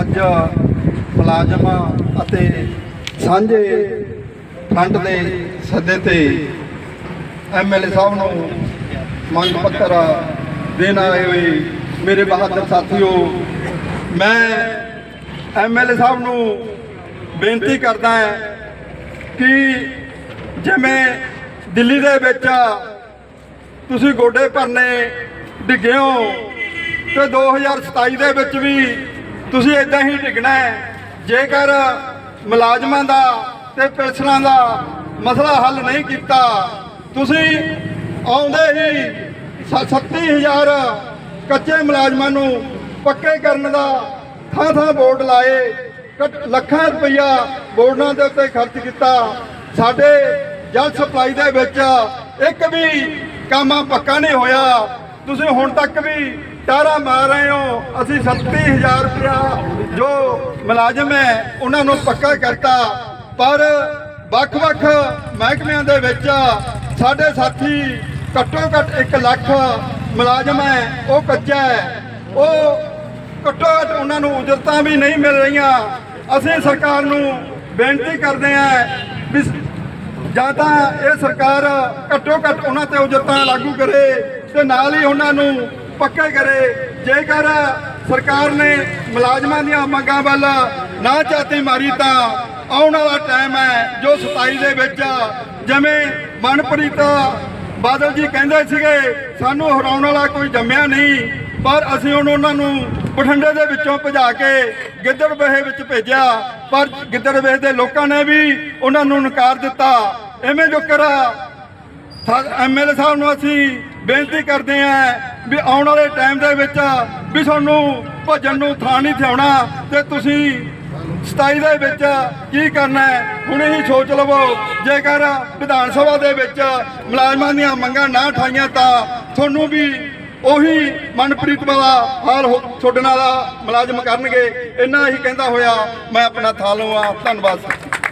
ਅੱਜ ਮੁਲਾਜ਼ਮਾਂ ਅਤੇ ਸਾਂਝੇ ਫਰੰਟ ਦੇ ਸੱਦੇ ਤੇ ਐਮਐਲਏ ਸਾਹਿਬ ਨੂੰ ਮੰਗ ਪੱਤਰ ਦੇਣ ਆਏ ਹੋਏ ਮੇਰੇ ਬਹਾਦਰ ਸਾਥੀਓ, ਮੈਂ ਐਮਐਲਏ ਸਾਹਿਬ ਨੂੰ ਬੇਨਤੀ ਕਰਦਾ ਹਾਂ ਕਿ ਜਿਵੇਂ ਦਿੱਲੀ ਦੇ ਵਿੱਚ ਤੁਸੀਂ ਗੋਡੇ ਭਰਨੇ, ਡਿੱਗੇ ਹੋ ਤੇ 2027 ਦੇ ਵਿੱਚ ਵੀ ਤੁਸੀਂ ਇਦਾਂ ਹੀ ਡਿੱਗਣਾ ਹੈ। ਜੇਕਰ ਮੁਲਾਜ਼ਮਾਂ ਦਾ ਤੇ ਪੈਨਸ਼ਨਾਂ ਦਾ ਮਸਲਾ ਹੱਲ ਨਹੀਂ ਕੀਤਾ, ਤੁਸੀਂ ਆਉਂਦੇ ਹੀ 37000 ਕੱਚੇ ਮੁਲਾਜ਼ਮਾਂ ਨੂੰ ਪੱਕੇ ਕਰਨ ਦਾ ਥਾਂ ਥਾਂ ਬੋਰਡ ਲਾਏ ਲੱਖਾਂ ਰੁਪਈਆ ਬੋਰਡਾਂ ਦੇ ਉੱਤੇ ਖਰਚ ਕੀਤਾ। ਸਾਡੇ ਜਲ ਸਪਲਾਈ ਦੇ ਵਿੱਚ ਇੱਕ ਵੀ ਕੰਮ ਪੱਕਾ ਨਹੀਂ ਹੋਇਆ। ਤੁਸੀਂ ਹੁਣ ਤੱਕ ਵੀ ਟਾਰਾ ਮਾਰ ਰਹੇ ਹੋ। ਅਸੀਂ 37000 ਰੁਪਇਆ ਜੋ ਮੁਲਾਜ਼ਮ ਹੈ, ਉਹਨਾਂ ਨੂੰ ਪੱਕਾ ਕਰਤਾ। ਪਰ ਵੱਖ-ਵੱਖ ਮਹਿਕਮਿਆਂ ਦੇ ਵਿੱਚ ਸਾਡੇ ਸਾਥੀ ਘੱਟੋ ਘੱਟ 1 ਲੱਖ ਮੁਲਾਜ਼ਮ ਹੈ, ਉਹ ਕੱਚਾ ਹੈ। ਉਹ ਘੱਟੋ ਘੱਟ ਉਹਨਾਂ ਨੂੰ ਉਜਰਤਾਂ ਵੀ ਨਹੀਂ ਮਿਲ ਰਹੀਆਂ। ਅਸੀਂ ਸਰਕਾਰ ਨੂੰ ਬੇਨਤੀ ਕਰਦੇ ਹਾਂ ਵੀ ਜਾਂ ਤਾਂ ਇਹ ਸਰਕਾਰ ਘੱਟੋ ਘੱਟ ਉਹਨਾਂ ਤੇ ਉਜਰਤਾਂ ਲਾਗੂ ਕਰੇ। ਤੇ ਨਾਲ ਹੀ ਉਹਨਾਂ ਨੂੰ ਪੱਕੇ ਕਰੇ। ਜੇਕਰ ਸਰਕਾਰ ਨੇ ਮੁਲਾਜ਼ਮਾਂ ਦੀਆਂ ਮੰਗਾਂ ਵੱਲ ਨਾ ਚਾਤੀ ਮਾਰੀ ਤਾਂ ਆਉਣ ਵਾਲਾ ਟਾਈਮ ਹੈ, ਜੋ 27 ਦੇ ਵਿੱਚ ਜਿਵੇਂ ਮਨਪ੍ਰੀਤ ਬਾਦਲ ਜੀ ਕਹਿੰਦੇ ਸੀਗੇ, ਸਾਨੂੰ ਹਰਾਉਣ ਵਾਲਾ ਕੋਈ ਜੰਮਿਆ ਨਹੀਂ। ਪਰ ਅਸੀਂ ਹੁਣ ਉਹਨਾਂ ਨੂੰ ਬਠਿੰਡੇ ਦੇ ਵਿੱਚੋਂ ਭਜਾ ਕੇ ਗਿੱਦੜਬਹੇ ਵਿੱਚ ਭੇਜਿਆ। ਪਰ ਗਿੱਦੜਬਹੇ ਦੇ ਲੋਕਾਂ ਨੇ ਵੀ ਉਹਨਾਂ ਨੂੰ ਨਕਾਰ ਦਿੱਤਾ। ਐਵੇਂ ਜੋ ਕਰਾ ਐਮਐਲਏ ਸਾਹਿਬ ਨੂੰ ਅਸੀਂ ਬੇਨਤੀ ਕਰਦੇ ਆਂ ਵੀ ਆਉਣ ਵਾਲੇ ਟਾਈਮ ਦੇ ਵਿੱਚ ਵੀ ਤੁਹਾਨੂੰ ਭਜਨ ਨੂੰ ਥਾਂ ਨਹੀਂ ਥਿਆਉਣਾ ਤੇ ਤੁਸੀਂ 27 ਦੇ ਵਿੱਚ ਕੀ ਕਰਨਾ ਹੈ, ਹੁਣੇ ਹੀ ਸੋਚ ਲਵੋ। ਜੇਕਰ ਵਿਧਾਨ ਸਭਾ ਦੇ ਵਿੱਚ ਮੁਲਾਜ਼ਮਾਂ ਦੀਆਂ ਮੰਗਾਂ ਨਾ ਉਠਾਈਆਂ ਤਾਂ ਤੁਹਾਨੂੰ ਵੀ ਉਹੀ ਮਨਪ੍ਰੀਤ ਵਾਲਾ ਹਾਲ ਹੋ- ਤੁਹਾਡੇ ਨਾਲ ਮੁਲਾਜ਼ਮ ਕਰਨਗੇ। ਇੰਨਾ ਹੀ ਕਹਿੰਦਾ ਹੋਇਆ, ਮੈਂ ਆਪਣਾ ਥਾਂ ਲਵਾਂ। ਧੰਨਵਾਦ